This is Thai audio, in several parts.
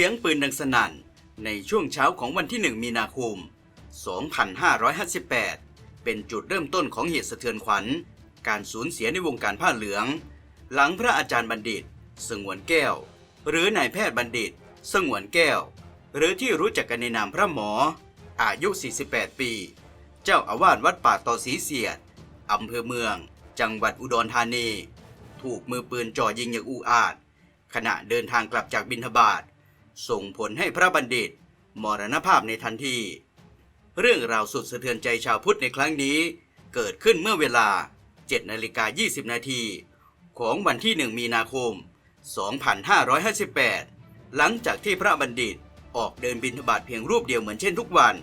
สียงปืนดังสนั่นในช่วงเช้าของวันที่ 1 มีนาคม 2558 เป็นจุดเริ่มต้นของเหตุสะเทือนขวัญ การสูญเสียในวงการผ้าเหลือง หลังพระอาจารย์บัณฑิต สงวนแก้ว หรือนายแพทย์บัณฑิต สงวนแก้ว หรือที่รู้จักกันในนามพระหมอ อายุ 48 ปี เจ้าอาวาสวัดป่าตอสีเสียด อำเภอเมือง จังหวัดอุดรธานี ถูกมือปืนจ่อยิงอย่างอุอาจ ขณะเดินทางกลับจากบินทบาท ส่งผลให้พระบัณฑิต มรณภาพในทันที เรื่องราวสุดสะเทือนใจชาวพุทธในครั้งนี้ เกิดขึ้นเมื่อเวลา 7 นาฬิกา 20 นาทีของวันที่ 1 มีนาคม 2558 หลังจากที่พระบัณฑิตออกเดินบินทบาทเพียงรูปเดียวเหมือนเช่นทุกวัน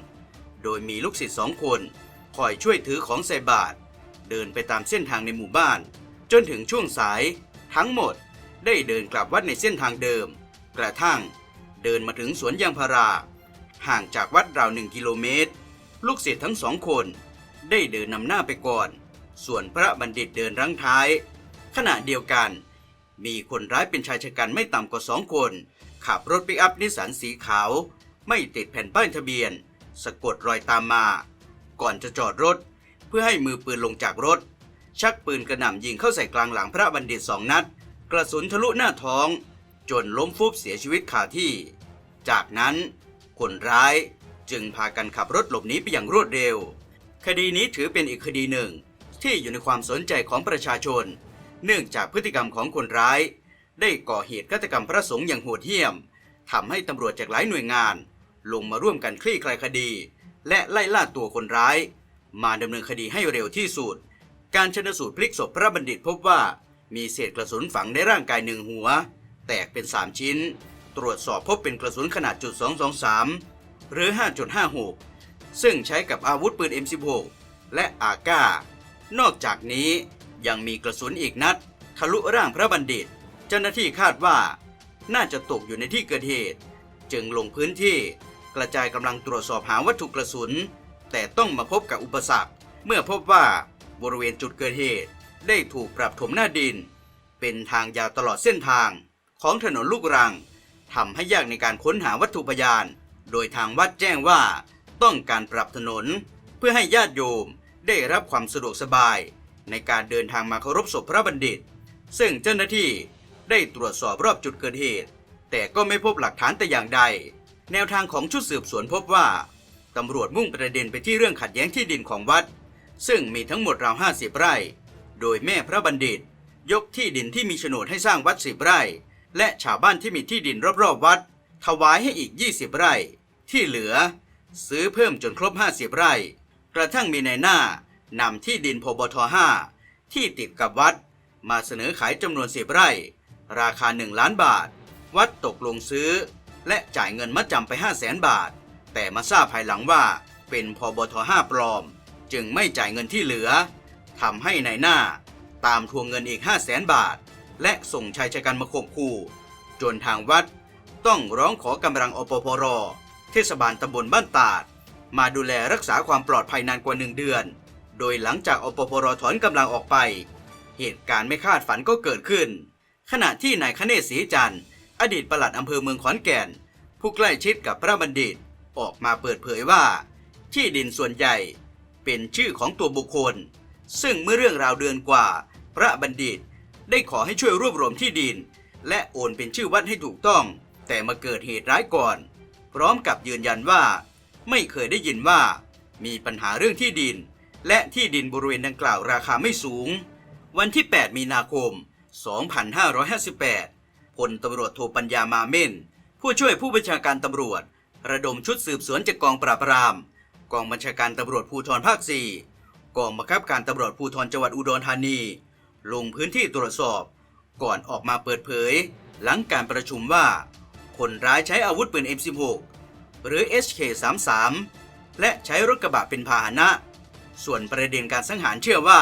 โดยมีลูกศิษย์สองคนคอยช่วยถือของใส่บาตรเดินไปตามเส้นทางในหมู่บ้าน จนถึงช่วงสาย ทั้งหมดได้เดินกลับวัดในเส้นทางเดิม กระทั่ง เดินมาถึงสวนยางพารา ห่างจากวัดราวหนึ่งกิโลเมตร ลูกศิษย์ทั้งสองคนได้เดินนำหน้าไปก่อน ส่วนพระบัณฑิตเดินรั้งท้าย ขณะเดียวกัน มีคนร้ายเป็นชายชะกันไม่ต่ำกว่าสองคน ขับรถปิกอัพนิสสันสีขาว ไม่ติดแผ่นป้ายทะเบียน สะกดรอยตามมา ก่อนจะจอดรถ เพื่อให้มือปืนลงจากรถ ชักปืนกระหน่ำยิงเข้าใส่กลางหลังพระบัณฑิตสองนัด กระสุนทะลุหน้าท้อง จนล้มฟุบเสียชีวิตคาที่ จากนั้นคนร้ายจึงพากันขับรถหลบหนีไปอย่างรวดเร็ว คดีนี้ถือเป็นอีกคดีหนึ่ง ที่อยู่ในความสนใจของประชาชน เนื่องจากพฤติกรรมของคนร้าย ได้ก่อเหตุฆาตกรรมพระสงฆ์อย่างโหดเหี้ยมทำให้ตำรวจจากหลายหน่วยงาน ลงมาร่วมกันคลี่คลายคดี และไล่ล่าตัวคนร้าย มาดำเนินคดีให้เร็วที่สุด การชนสูตรพลิกศพพระบัณฑิตพบว่ามีเศษกระสุนฝังในร่างกายหนึ่งหัว แตกเป็น 3 ชิ้น ตรวจสอบพบเป็นกระสุนขนาดจุด223 หรือ 5.56 ซึ่งใช้กับอาวุธปืน M16 และอาก้านอกจากนี้ยังมีกระสุนอีกนัด ทะลุร่างพระบัณฑิต เจ้าหน้าที่คาดว่า น่าจะตกอยู่ในที่เกิดเหตุ จึงลงพื้นที่กระจายกำลังตรวจสอบหาวัตถุกระสุน แต่ต้องมาพบกับอุปสรรค เมื่อพบว่าบริเวณจุดเกิดเหตุได้ถูกปรับถมหน้าดิน เป็นทางยาวตลอดเส้นทาง ของถนนลูกรังทำให้ยากในการค้นหาวัตถุพยาน โดยทางวัดแจ้งว่า ต้องการปรับถนน เพื่อให้ญาติโยมได้รับความสะดวกสบาย ในการเดินทางมาเคารพศพพระบัณฑิต ซึ่งเจ้าหน้าที่ได้ตรวจสอบรอบจุดเกิดเหตุ แต่ก็ไม่พบหลักฐานแต่อย่างใด แนวทางของชุดสืบสวนพบว่าตำรวจมุ่งประเด็นไปที่เรื่องขัดแย้งที่ดินของวัด ซึ่งมีทั้งหมดราว50 ไร่ โดยแม่พระบัณฑิต ยกที่ดินที่มีโฉนดให้สร้างวัดสิบไร่ และชาวบ้านที่มีที่ดินรอบๆวัด ถวายให้อีก 20 ไร่ ที่เหลือ ซื้อเพิ่มจนครบ 50 ไร่ กระทั่งมีในายหน้านำที่ดินพบท5ที่ติดกับวัด มาเสนอขายจำนวนสิบไร่ ราคา 1 ล้านบาท วัดตกลงซื้อ และจ่ายเงินมัดจำไป 5 0 0แสนบาท แต่มาทราบภายหลังว่าเป็นพบท5ปลอม จึงไม่จ่ายเงินที่เหลือทำให้ในายหน้าตามทวงเงินอีก 5 0 0แสนบาท และส่งชายชะกันมาข่มขู่จนทางวัดต้องร้องขอกำลังอปพรเทศบาลตำบลบ้านตาด มาดูแลรักษาความปลอดภัยนานกว่าหนึ่งเดือน โดยหลังจากอปพรถอนกำลังออกไป เหตุการณ์ไม่คาดฝันก็เกิดขึ้น ขณะที่นายคเนศศรีจันทร์ อดีตปลัดอำเภอเมืองขอนแก่น ผู้ใกล้ชิดกับพระบัณฑิตออกมาเปิดเผยว่า ที่ดินส่วนใหญ่เป็นชื่อของตัวบุคคล ซึ่งเมื่อเรื่องราวเดือนกว่า พระบัณฑิต ได้ขอให้ช่วยรวบรวมที่ดิน และโอนเป็นชื่อวัดให้ถูกต้อง แต่มาเกิดเหตุร้ายก่อน พร้อมกับยืนยันว่า ไม่เคยได้ยินว่า มีปัญหาเรื่องที่ดิน และที่ดินบริเวณดังกล่าวราคาไม่สูง วันที่ 8 มีนาคม 2558พลตำรวจโทปัญญามาเม่น ผู้ช่วยผู้บัญชาการตำรวจ ระดมชุดสืบสวนจากกองปราบปราม กองบัญชาการตำรวจภูธรภาค 4 กองบังคับการตำรวจภูธรจังหวัดอุดรธานี ลงพื้นที่ตรวจสอบ ก่อนออกมาเปิดเผย หลังการประชุมว่า คนร้ายใช้อาวุธปืน M16 หรือ HK33 และใช้รถกระบะเป็นพาหนะ ส่วนประเด็นการสังหารเชื่อว่า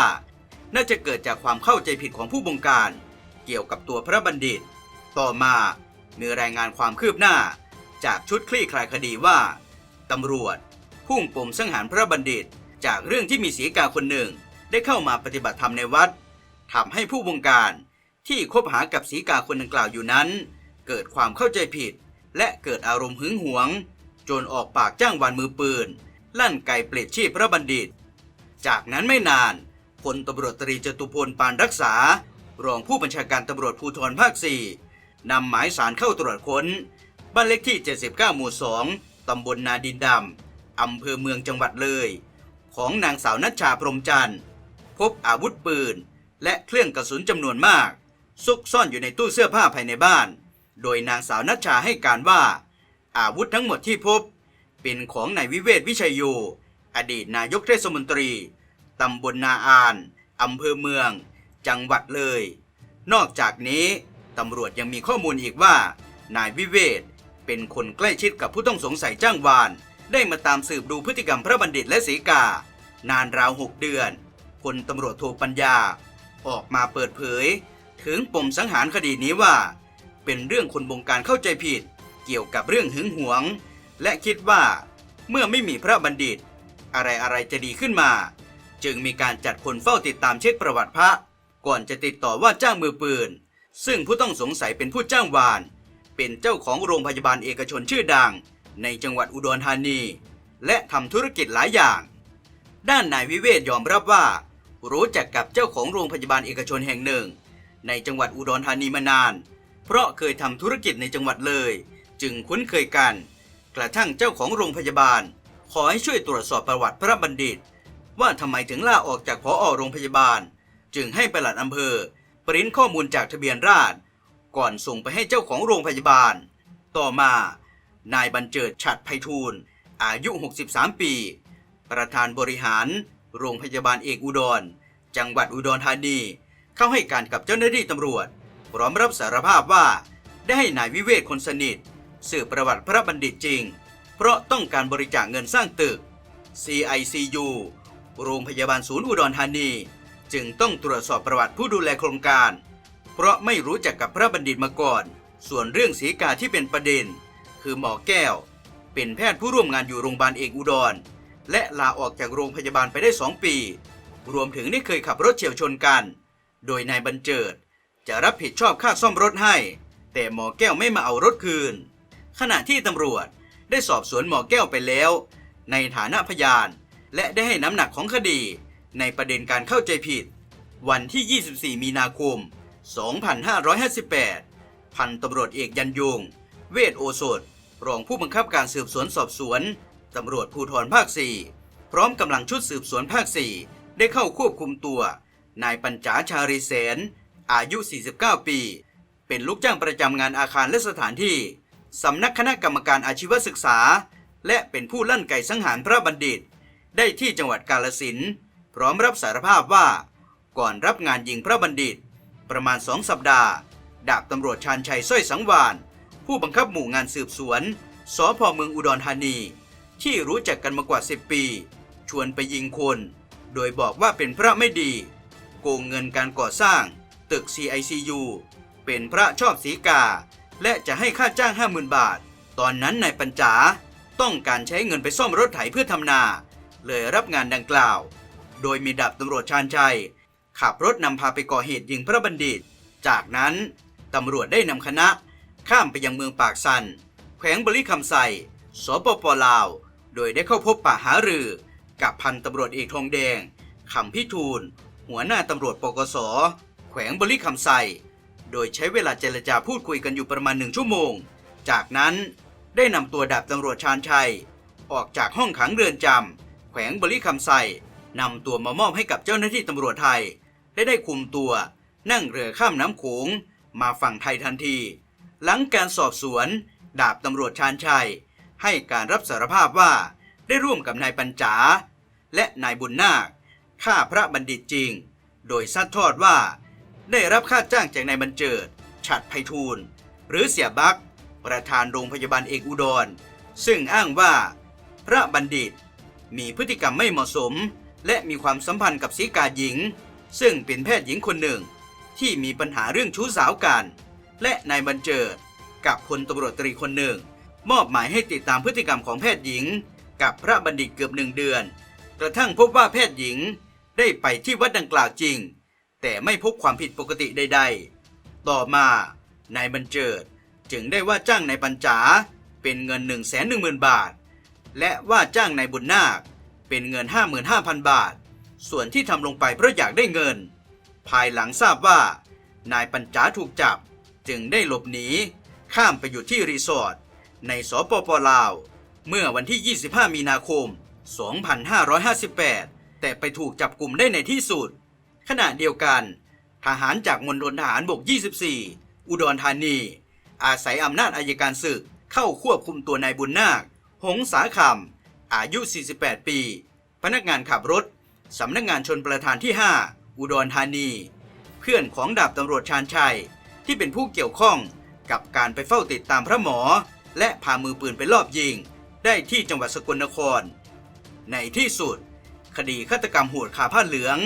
น่าจะเกิดจากความเข้าใจผิดของผู้บงการ เกี่ยวกับตัวพระบัณฑิต ต่อมามีรายงานความคืบหน้า จากชุดคลี่คลายคดีว่าตำรวจพุ่งปมสังหารพระบัณฑิต จากเรื่องที่มีศีกาคนหนึ่งได้เข้ามาปฏิบัติธรรมในวัด ทำให้ผู้บงการที่คบหากับศีกาคนดังกล่าวอยู่นั้น เกิดความเข้าใจผิด และเกิดอารมณ์หึงหวง จนออกปากจ้างวานมือปืน ลั่นไกเปลิดชีพพระบัณฑิต จากนั้นไม่นานพลตำรวจตรีจตุพลปานรักษา รองผู้บัญชาการตำรวจภูธรภาค 4นำหมายสารเข้าตรวจค้น บ้านเลขที่ 79 หมู่ 2 ตำบลนาดินดำอำเภอเมืองจังหวัดเลย ของนางสาวนัชชาพรมจันทร์ พบอาวุธปืน และเครื่องกระสุนจำนวนมาก ซุกซ่อนอยู่ในตู้เสื้อผ้าภายในบ้าน โดยนางสาวนัชชาให้การว่า อาวุธทั้งหมดที่พบ เป็นของนายวิเวศวิชัยโยอดีตนายกเทศมนตรีตำบลนาอานอำเภอเมือง จังหวัดเลย นอกจากนี้ตำรวจยังมีข้อมูลอีกว่า นายวิเวศเป็นคนใกล้ชิดกับผู้ต้องสงสัยจ้างวาน ได้มาตามสืบดูพฤติกรรมพระบัณฑิตและสีกา นานราวหกเดือนพลตำรวจโทปัญญา ออกมาเปิดเผย ถึงปมสังหารคดีนี้ว่า เป็นเรื่องคนบงการเข้าใจผิด เกี่ยวกับเรื่องหึงหวง และคิดว่าเมื่อไม่มีพระบัณฑิต อะไรอะไรๆจะดีขึ้นมา จึงมีการจัดคนเฝ้าติดตามเช็คประวัติพระ ก่อนจะติดต่อว่าจ้างมือปืน ซึ่งผู้ต้องสงสัยเป็นผู้จ้างวาน เป็นเจ้าของโรงพยาบาลเอกชนชื่อดัง ในจังหวัดอุดรธานี และทำธุรกิจหลายอย่าง ด้านนายวิเวศยอมรับว่า รู้จักกับเจ้าของโรงพยาบาลเอกชนแห่งหนึ่ง ในจังหวัดอุดรธานีมานาน เพราะเคยทำธุรกิจในจังหวัดเลย จึงคุ้นเคยกัน กระทั่งเจ้าของโรงพยาบาล ขอให้ช่วยตรวจสอบประวัติพระบัณฑิต ว่าทำไมถึงลาออกจากพอโรงพยาบาล จึงให้ปลัดอำเภอ ปริ้นข้อมูลจากทะเบียนราษฎรก่อนส่งไปให้เจ้าของโรงพยาบาล ต่อมา นายบรรเจิดฉัดไพฑูรย์อายุ 63 ปี ประธานบริหาร โรงพยาบาลเอกอุดร จังหวัดอุดรธานี เข้าให้การกับเจ้าหน้าที่ตำรวจ พร้อมรับสารภาพว่า ได้ให้นายวิเวกคนสนิทสืบประวัติพระบัณฑิตจริง เพราะต้องการบริจาคเงินสร้างตึก CICU โรงพยาบาลศูนย์อุดรธานี จึงต้องตรวจสอบประวัติผู้ดูแลโครงการ เพราะไม่รู้จักกับพระบัณฑิตมาก่อน ส่วนเรื่องสีกาที่เป็นประเด็น คือหมอแก้ว เป็นแพทย์ผู้ร่วมงานอยู่โรงพยาบาลเอกอุดร และลาออกจากโรงพยาบาลไปได้สองปี รวมถึงได้เคยขับรถเฉียวชนกัน โดยนายบรรเจิด จะรับผิดชอบค่าซ่อมรถให้ แต่หมอแก้วไม่มาเอารถคืน ขณะที่ตำรวจได้สอบสวนหมอแก้วไปแล้ว ในฐานะพยาน และได้ให้น้ำหนักของคดีในประเด็นการเข้าใจผิด วันที่ 24 มีนาคม 2558 พันตำรวจเอกยันยง เวทโอสถ รองผู้บังคับการสืบสวนสอบสวน ตำรวจภูธรภาค 4 พร้อมกำลังชุดสืบสวนภาค 4 ได้เข้าควบคุมตัว นายปัญจาชาริเสนอายุ 49 ปี เป็นลูกจ้างประจำงานอาคารและสถานที่ สำนักคณะกรรมการอาชีวศึกษา และเป็นผู้ลั่นไก่สังหารพระบัณฑิต ได้ที่จังหวัดกาลสินพร้อมรับสารภาพว่า ก่อนรับงานยิงพระบัณฑิต ประมาณสองสัปดาห์ ดาบตำรวจชาญชัยสร้อยสังวาน ผู้บังคับหมู่งานสืบสวนสพเมืองอุดรธานี ที่รู้จักกันมากว่า 10 ปี ชวนไปยิงคน โดยบอกว่าเป็นพระไม่ดี โกงเงินการก่อสร้าง ตึก CICU เป็นพระชอบสีกา และจะให้ค่าจ้าง 50,000 บาท ตอนนั้นนายปัญจาต้องการใช้เงินไปซ่อมรถไถเพื่อทำนา เลยรับงานดังกล่าว โดยมีดาบตำรวจชาญชัย ขับรถนำพาไปก่อเหตุยิงพระบัณฑิต จากนั้นตำรวจได้นำคณะ ข้ามไปยังเมืองปากสัน แขวงบริคำไซสปปลาว โดยได้เข้าพบป่าหารือ กับพันตำรวจเอกทองแดงคำพิทูล หัวหน้าตำรวจปกส แขวงบริคำไซโดยใช้เวลาเจรจาพูดคุยกันอยู่ประมาณหนึ่งชั่วโมง จากนั้นได้นำตัวดาบตำรวจชาญชัย ออกจากห้องขังเรือนจำแขวงบริคำไซนำตัวมามอบให้กับเจ้าหน้าที่ตำรวจไทย และได้คุมตัวนั่งเรือข้ามน้ำโขงมาฝั่งไทยทันที หลังการสอบสวน ดาบตำรวจชาญชัย ให้การรับสารภาพว่าได้ร่วมกับนายปัญจา และนายบุญนาคฆ่าพระบัณฑิตจริง โดยซัดทอดว่า ได้รับค่าจ้างจากนายบรรเจิดฉัดไพฑูรย์หรือเสียบักประธานโรงพยาบาลเอกอุดร ซึ่งอ้างว่า พระบัณฑิตมีพฤติกรรมไม่เหมาะสม และมีความสัมพันธ์กับสีกาหญิง ซึ่งเป็นแพทย์หญิงคนหนึ่ง ที่มีปัญหาเรื่องชู้สาวกัน และนายบรรเจิดกับพลตำรวจตรีคนหนึ่ง มอบหมายให้ติดตามพฤติกรรมของแพทย์หญิง กับพระบัณฑิตเกือบหนึ่งเดือน กระทั่งพบว่าแพทย์หญิงได้ไปที่วัดดังกล่าวจริง แต่ไม่พบความผิดปกติใด ๆ ต่อมานายบรรเจิดจึงได้ว่าจ้างนายปัญจาเป็นเงิน 1 1 0 0 0 0 บาท และว่าจ้างนายบุญนาคเป็นเงิน 55,000 บาท ส่วนที่ทำลงไปเพราะอยากได้เงิน ภายหลังทราบว่านายปัญจาถูกจับ จึงได้หลบหนีข้ามไปอยู่ที่รีสอร์ท ในสปปลาว เมื่อวันที่ 25 มีนาคม 2558 แต่ไปถูกจับกลุ่มได้ในที่สุด ขณะเดียวกัน ทหารจากมณฑลทหารบก 24 อุดรธานี อาศัยอำนาจอายการศึกเข้าควบคุมตัวนายบุญนาค หงสาคำอายุ 48 ปี พนักงานขับรถสำนักงานชนประธานที่ 5 อุดรธานี เพื่อนของดาบตำรวจชาญชัยที่เป็นผู้เกี่ยวข้องกับการไปเฝ้าติดตามพระหมอ และพามือปืนไปลอบยิง ได้ที่จังหวัดสกลนคร ในที่สุด คดีฆาตกรรมโหดขาผ้าเหลือง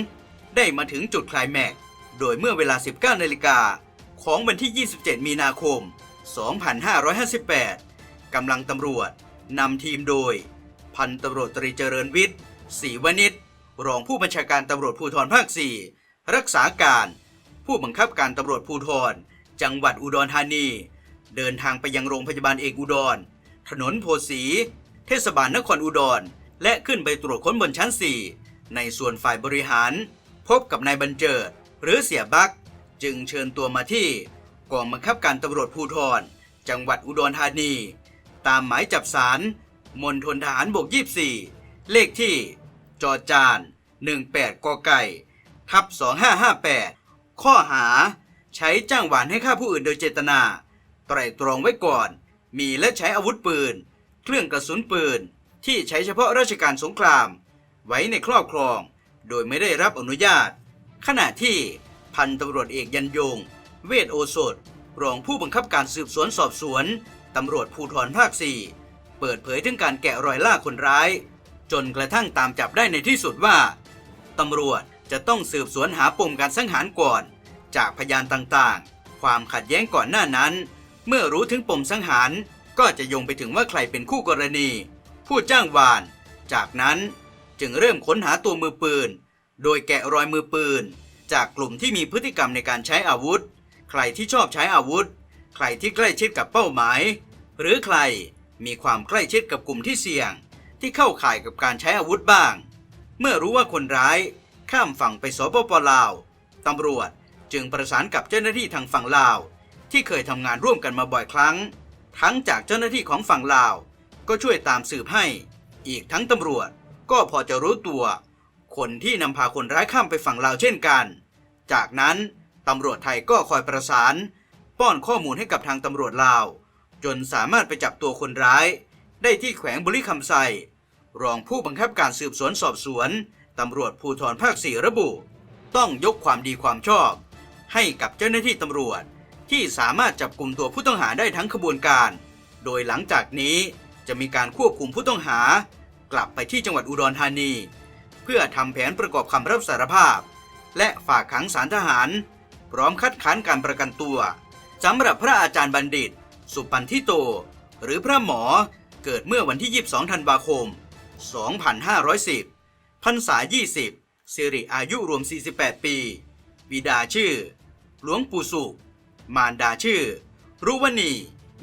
ได้มาถึงจุดคลายแม็ก โดยเมื่อเวลา 19นาฬิกาของวันที่ 27 มีนาคม 2558 กำลังตำรวจนำทีมโดย พันตำรวจตรีเจริญวิทย์ศรีวณิชรองผู้บัญชาการตำรวจภูธรภาค 4 รักษาการ ผู้บังคับการตำรวจภูธร จังหวัดอุดรธานี เดินทางไปยังโรงพยาบาลเอกอุดร ถนนโพสี เทศบาลนครอุดร และขึ้นไปตรวจค้นบนชั้น 4 ในส่วนฝ่ายบริหาร พบกับนายบรรเจิด หรือเสียบัก จึงเชิญตัวมาที่กองบังคับการตำรวจภูธร จังหวัดอุดรธานี ตามหมายจับสารมณฑลทหารบก 24 เลขที่ จอจาน 18 กไก่ทับ2558 ข้อหา ใช้จ้างหวานให้ฆ่าผู้อื่นโดยเจตนา ไตร่ตรองไว้ก่อน มีและใช้อาวุธปืน เครื่องกระสุนปืน ที่ใช้เฉพาะราชการสงคราม ไว้ในครอบครอง โดยไม่ได้รับอนุญาต ขณะที่พันตำรวจเอกยันยง เวทโอสถ รองผู้บังคับการสืบสวนสอบสวนตำรวจภูธรภาค 4 เปิดเผยถึงการแกะรอยล่าคนร้าย จนกระทั่งตามจับได้ในที่สุดว่าตำรวจจะต้องสืบสวนหาปมการสังหารก่อน จากพยานต่างๆ ความขัดแย้งก่อนหน้านั้น เมื่อรู้ถึงปมสังหารก็จะโยงไปถึงว่าใครเป็นคู่กรณี ผู้จ้างวาน จากนั้นจึงเริ่มค้นหาตัวมือปืน โดยแกะรอยมือปืน จากกลุ่มที่มีพฤติกรรมในการใช้อาวุธ ใครที่ชอบใช้อาวุธ ใครที่ใกล้ชิดกับเป้าหมาย หรือใครมีความใกล้ชิดกับกลุ่มที่เสี่ยง ที่เข้าข่ายกับการใช้อาวุธบ้าง เมื่อรู้ว่าคนร้ายข้ามฝั่งไปสปปลาวตำรวจจึงประสานกับเจ้าหน้าที่ทางฝั่งลาว ที่เคยทำงานร่วมกันมาบ่อยครั้ง ทั้งจากเจ้าหน้าที่ของฝั่งลาว ก็ช่วยตามสืบให้ อีกทั้งตำรวจก็พอจะรู้ตัว คนที่นำพาคนร้ายข้ามไปฝั่งลาวเช่นกัน จากนั้นตำรวจไทยก็คอยประสาน ป้อนข้อมูลให้กับทางตำรวจลาว จนสามารถไปจับตัวคนร้าย ได้ที่แขวงบริคำไซรองผู้บังคับการสืบสวนสอบสวนตำรวจภูธรภาคสี่ระบุ ต้องยกความดีความชอบ ให้กับเจ้าหน้าที่ตำรวจ ที่สามารถจับกลุ่มตัวผู้ต้องหาได้ทั้งขบวนการ โดยหลังจากนี้จะมีการควบคุมผู้ต้องหา กลับไปที่จังหวัดอุดรธานี เพื่อทำแผนประกอบคำรับสารภาพ และฝากขังสารทหาร พร้อมคัดค้านการประกันตัวสำหรับพระอาจารย์บัณฑิต สุปันทิโต หรือพระหมอเกิดเมื่อวันที่ 22 ธันวาคม 2510 พรรษา 20 สิริอายุรวม 48 ปี บิดาชื่อ หลวงปู่สุข มารดาชื่อ รุวณี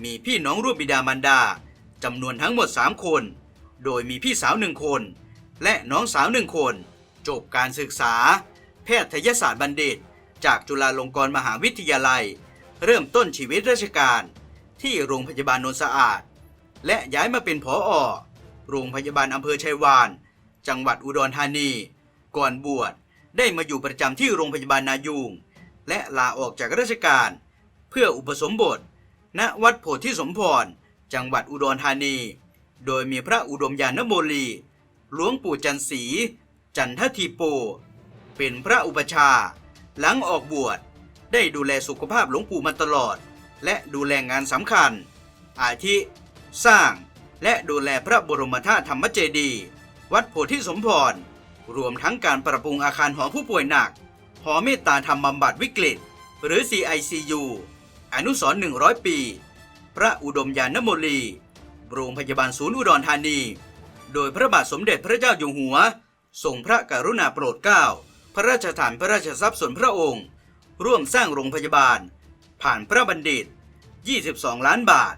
มีพี่น้องร่วมบิดามารดาจำนวนทั้งหมด 3 คน โดยมีพี่สาวหนึ่งคน และน้องสาวหนึ่งคน จบการศึกษา แพทยศาสตร์บัณฑิต จากจุฬาลงกรณ์มหาวิทยาลัย เริ่มต้นชีวิตราชการ ที่โรงพยาบาลนนสะอาด และย้ายมาเป็นผออโรงพยาบาลอำเภอชัยวาน จังหวัดอุดรธานี ก่อนบวชได้มาอยู่ประจำที่โรงพยาบาลนายูงและลาออกจากราชการ เพื่ออุปสมบท ณวัดโพธิสมพร จังหวัดอุดรธานี โดยมีพระอุดมยานโมลี หลวงปู่จันสี จันททีโป เป็นพระอุปชา หลังออกบวช ได้ดูแลสุขภาพหลวงปู่มาตลอด และดูแลงานสำคัญ อาทิ สร้าง และดูแลพระบรมธาตุธรรมเจดี วัดโพธิสมพร รวมทั้งการปรับปรุงอาคารหอผู้ป่วยหนัก หอเมตตาธรรมบำบัดวิกฤต หรือ CICU อนุสรณ์100 ปี พระอุดมยานโมลี โรงพยาบาลศูนย์อุดรธานี โดยพระบาทสมเด็จพระเจ้าอยู่หัว ทรงพระกรุณาโปรดเกล้า พระราชทานพระราชทรัพย์ส่วนพระองค์ ร่วมสร้างโรงพยาบาล ผ่านพระบัณฑิต 22 ล้านบาท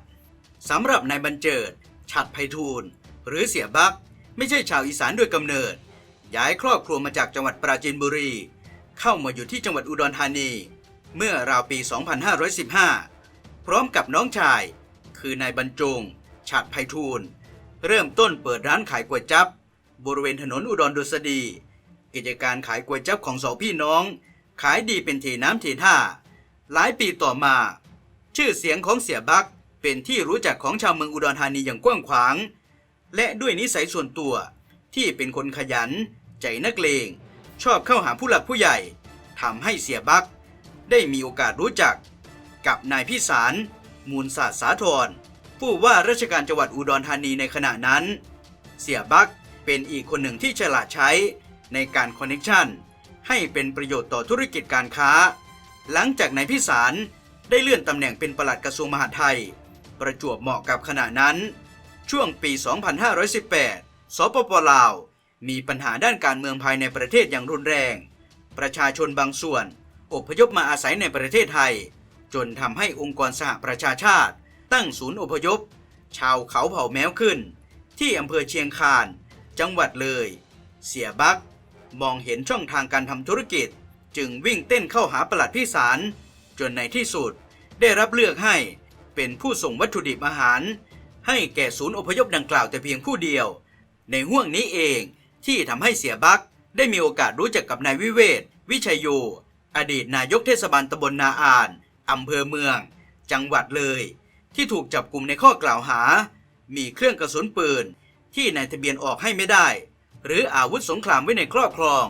สำหรับนายบรรเจิด ฉัดไพฑูรย์หรือเสียบัก ไม่ใช่ชาวอีสานโดยกำเนิด ย้ายครอบครัวมาจากจังหวัดปราจีนบุรี เข้ามาอยู่ที่จังหวัดอุดรธานี เมื่อราวปี 2515 พร้อมกับน้องชาย คือนายบรรจงฉัดไพฑูรย์เริ่มต้นเปิดร้านขายก๋วยจั๊บบริเวณถนนอุดรดุษฎี กิจการขายก๋วยจั๊บของสองพี่น้อง ขายดีเป็นเทน้ำเทท่า หลายปีต่อมา ชื่อเสียงของเสียบักเป็นที่รู้จักของชาวเมืองอุดรธานีอย่างกว้างขวาง และด้วยนิสัยส่วนตัวที่เป็นคนขยัน ใจนักเลง ชอบเข้าหาผู้หลักผู้ใหญ่ทำให้เสียบัก ได้มีโอกาสรู้จัก กับนายพิสาร มูลศาสตร์สาธรผู้ว่าราชการจังหวัดอุดรธานีในขณะนั้น เสียบักเป็นอีกคนหนึ่งที่ฉลาดใช้ในการคอนเนคชันให้เป็นประโยชน์ต่อธุรกิจการค้า หลังจากนายพิสารได้เลื่อนตำแหน่งเป็นปลัดกระทรวงมหาดไทย ประจวบเหมาะกับขณะนั้น ช่วงปี 2518 สปปลาว มีปัญหาด้านการเมืองภายในประเทศอย่างรุนแรง ประชาชนบางส่วน อพยพมาอาศัยในประเทศไทย จนทำให้องค์กรสหประชาชาติ ตั้งศูนย์อพยพ ชาวเขาเผ่าแมวขึ้น ที่อำเภอเชียงคาน จังหวัดเลย เสียบัก มองเห็นช่องทางการทำธุรกิจ จึงวิ่งเต้นเข้าหาปลัดพิสาร จนในที่สุดได้รับเลือกให้เป็นผู้ส่งวัตถุดิบอาหาร ให้แก่ศูนย์อพยพดังกล่าวแต่เพียงผู้เดียว ในห่วงนี้เองที่ทำให้เสียบักได้มีโอกาสรู้จักกับนายวิเวศวิชัยโย อดีตนายกเทศบาลตำบลนาอานอำเภอเมือง จังหวัดเลย ที่ถูกจับกลุ่มในข้อกล่าวหา มีเครื่องกระสุนปืน ที่นายทะเบียนออกให้ไม่ได้ หรืออาวุธสงครามไว้ในครอบครอง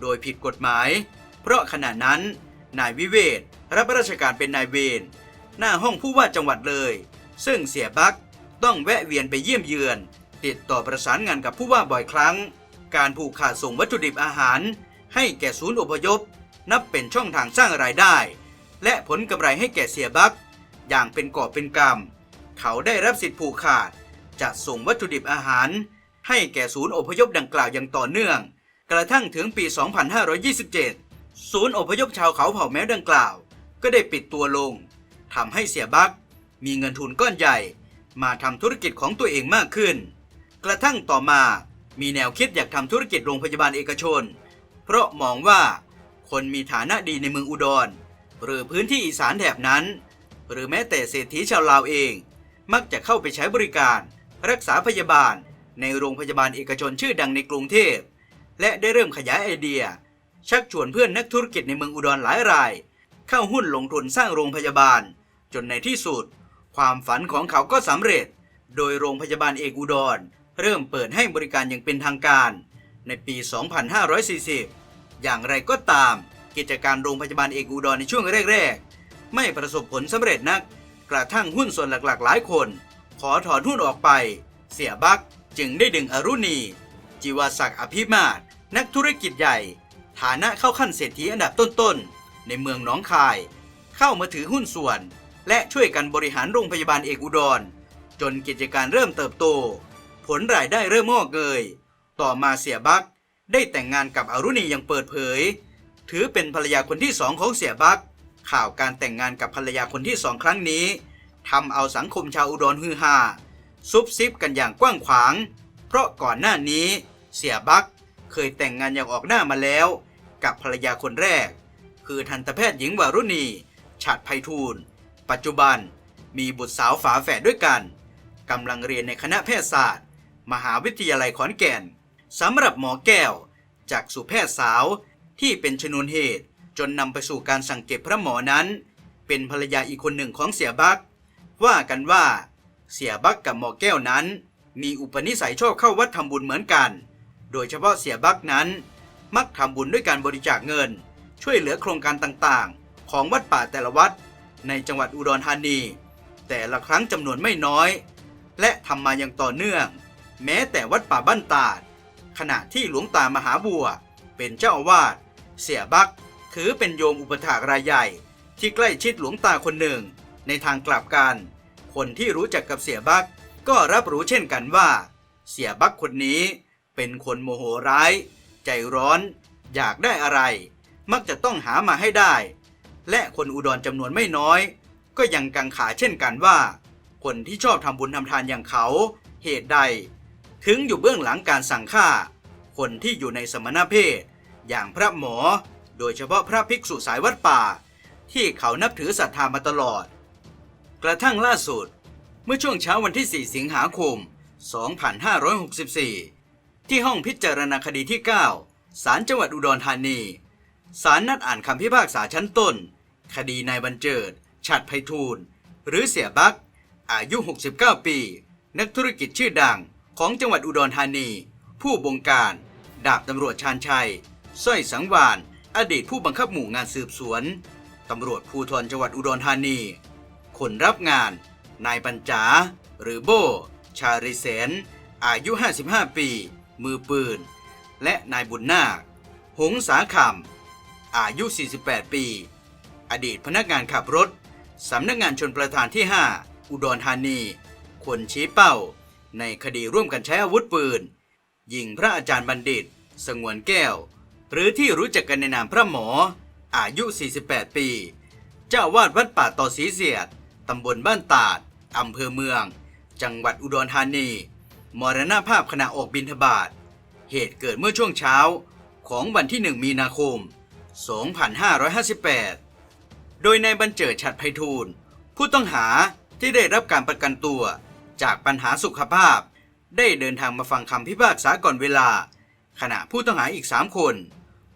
โดยผิดกฎหมาย เพราะขณะนั้น นายวิเวศรับราชการเป็นนายเวรหน้าห้องผู้ว่าจังหวัดเลย ซึ่งเสียบักต้องแวะเวียนไปเยี่ยมเยือน ติดต่อประสานงานกับผู้ว่าบ่อยครั้ง การผูกขาดส่งวัตถุดิบอาหาร ให้แก่ศูนย์อพยพ นับเป็นช่องทางสร้างรายได้ และผลกำไรให้แก่เสียบักอย่างเป็นกอบเป็นกำเขาได้รับสิทธิผูกขาดจะส่งวัตถุดิบอาหาร ให้แก่ศูนย์อพยพดังกล่าวอย่างต่อเนื่อง กระทั่งถึงปี 2527 ศูนย์อพยพชาวเขาเผ่าแมวดังกล่าว ก็ได้ปิดตัวลงทำให้เสียบักมีเงินทุนก้อนใหญ่ มาทำธุรกิจของตัวเองมากขึ้น กระทั่งต่อมามีแนวคิดอยากทำธุรกิจโรงพยาบาลเอกชน เพราะมองว่า คนมีฐานะดีในเมืองอุดร หรือพื้นที่อีสานแถบนั้น หรือแม้แต่เศรษฐีชาวลาวเอง มักจะเข้าไปใช้บริการ รักษาพยาบาล ในโรงพยาบาลเอกชนชื่อดังในกรุงเทพ และได้เริ่มขยายไอเดีย ชักชวนเพื่อนนักธุรกิจในเมืองอุดรหลายราย เข้าหุ้นลงทุนสร้างโรงพยาบาล จนในที่สุด ความฝันของเขาก็สำเร็จ โดยโรงพยาบาลเอกอุดร เริ่มเปิดให้บริการอย่างเป็นทางการ ในปี 2540 อย่างไรก็ตาม กิจการโรงพยาบาลเอกอุดรในช่วงแรกๆ ไม่ประสบผลสำเร็จนัก กระทั่งหุ้นส่วนหลักๆ หลายคน ขอถอนหุ้นออกไป เสียบักจึงได้ดึงอรุณี จิวศักดิ์อภิมาศนักธุรกิจใหญ่ ฐานะเข้าขั้นเศรษฐีอันดับต้นๆ ในเมืองหนองคาย เข้ามาถือหุ้นส่วน และช่วยกันบริหารโรงพยาบาลเอกอุดร จนกิจการเริ่มเติบโต ผลรายได้เริ่มงอกเงยต่อมาเสียบัก ได้แต่งงานกับอรุณีอย่างเปิดเผย ถือเป็นภรรยาคนที่สองของเสียบักข่าวการแต่งงานกับภรรยาคนที่สองครั้งนี้ทำเอาสังคมชาวอุดรฮือฮาซุบซิบกันอย่างกว้างขวาง เพราะก่อนหน้านี้เสียบักเคยแต่งงานอย่างออกหน้ามาแล้ว กับภรรยาคนแรก คือทันตแพทย์หญิงวารุณีฉัดไพฑูรย์ปัจจุบันมีบุตรสาวฝาแฝดด้วยกันกำลังเรียนในคณะแพทยศาสตร์ มหาวิทยาลัยขอนแก่น สำหรับหมอแก้ว จากสุแพทย์สาวที่เป็นชนวนเหตุจนนำไปสู่การสั่งเก็บพระหมอนั้น เป็นภรรยาอีกคนหนึ่งของเสียบัก ว่ากันว่า เสียบักกับหมอแก้วนั้น มีอุปนิสัยชอบเข้าวัดทำบุญเหมือนกัน โดยเฉพาะเสียบักนั้น มักทำบุญด้วยการบริจาคเงิน ช่วยเหลือโครงการต่างๆ ของวัดป่าแต่ละวัด ในจังหวัดอุดรธานี แต่ละครั้งจำนวนไม่น้อย และทำมาอย่างต่อเนื่อง แม้แต่วัดป่าบ้านตาด ขณะที่หลวงตามหาบัว เป็นเจ้าอาวาสเสียบักถือเป็นโยมอุปถากรายใหญ่ ที่ใกล้ชิดหลวงตาคนหนึ่ง ในทางกลับกัน คนที่รู้จักกับเสียบักก็รับรู้เช่นกันว่า เสียบักคนนี้เป็นคนโมโหร้าย ใจร้อน อยากได้อะไร มักจะต้องหามาให้ได้ และคนอุดรจำนวนไม่น้อย ก็ยังกังขาเช่นกันว่า คนที่ชอบทำบุญทำทานอย่างเขา เหตุใด ถึงอยู่เบื้องหลังการสั่งฆ่า คนที่อยู่ในสมณเพศ อย่างพระหมอ โดยเฉพาะพระภิกษุสายวัดป่า ที่เขานับถือศรัทธามาตลอด กระทั่งล่าสุด เมื่อช่วงเช้าวันที่ 4 สิงหาคม 2564 ที่ห้องพิจารณาคดีที่ 9 ศาลจังหวัดอุดรธานีศาลนัดอ่านคำพิพากษาชั้นต้น คดีนายบรรเจิด ฉัดไพฑูรย์หรือเสียบัก อายุ 69 ปี นักธุรกิจชื่อดัง ของจังหวัดอุดรธานี ผู้บงการ ดาบตำรวจชาญชัยสร้อยสังวานอดีตผู้บังคับหมู่งานสืบสวนตำรวจภูธรจังหวัดอุดรธานี คนรับงาน นายปัญจา หรือโบ ชาริเสน อายุ 55 ปี มือปืน และนายบุญนาค หงสาคำอายุ 48 ปี อดีตพนักงานขับรถ สำนักงานชนประทานที่ 5 อุดรธานี คนชี้เป้า ในคดีร่วมกันใช้อาวุธปืน ยิงพระอาจารย์บัณฑิต สงวนแก้ว หรือที่รู้จักกันในนามพระหมอ อายุ 48 ปี เจ้าวาดวัดป่าต่อสีเสียด ตำบลบ้านตาด อำเภอเมือง จังหวัดอุดรธานี มรณภาพขณะออกบินทบาท เหตุเกิดเมื่อช่วงเช้าของวันที่ 1 มีนาคม 2558 โดยในายบรรเจิดฉัดไพฑูรย์ผู้ต้องหาที่ได้รับการประกันตัว จากปัญหาสุขภาพ ได้เดินทางมาฟังคำพิพากษาก่อนเวลา ขณะผู้ต้องหาอีก 3 คน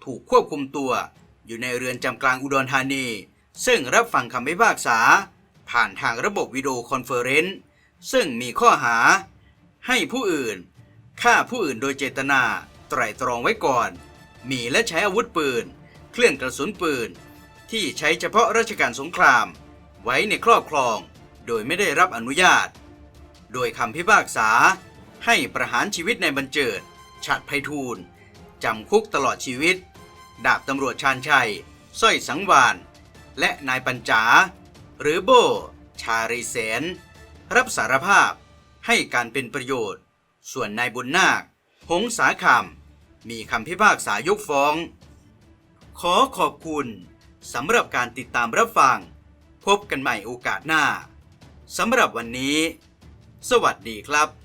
ถูกควบคุมตัวอยู่ในเรือนจำกลางอุดรธานี ซึ่งรับฟังคำพิพากษา ผ่านทางระบบวิดีโอคอนเฟอเรนซ์ซึ่งมีข้อหา ให้ผู้อื่นฆ่าผู้อื่นโดยเจตนาไตร่ตรองไว้ก่อน มีและใช้อาวุธปืน เครื่องกระสุนปืน ที่ใช้เฉพาะราชการสงคราม ไว้ในครอบครอง โดยไม่ได้รับอนุญาต โดยคำพิพากษา ให้ประหารชีวิตในบรรเจิด ฉัดไพฑูรย์จำคุกตลอดชีวิต ดาบตำรวจชาญชัยสร้อยสังวาน และนายปัญจา หรือโบ ชาริเสนรับสารภาพให้การเป็นประโยชน์ ส่วนนายบุญนาค หงสาคำมีคำพิพากษายกฟ้อง ขอขอบคุณสำหรับการติดตามรับฟัง พบกันใหม่โอกาสหน้าสำหรับวันนี้ สวัสดีครับ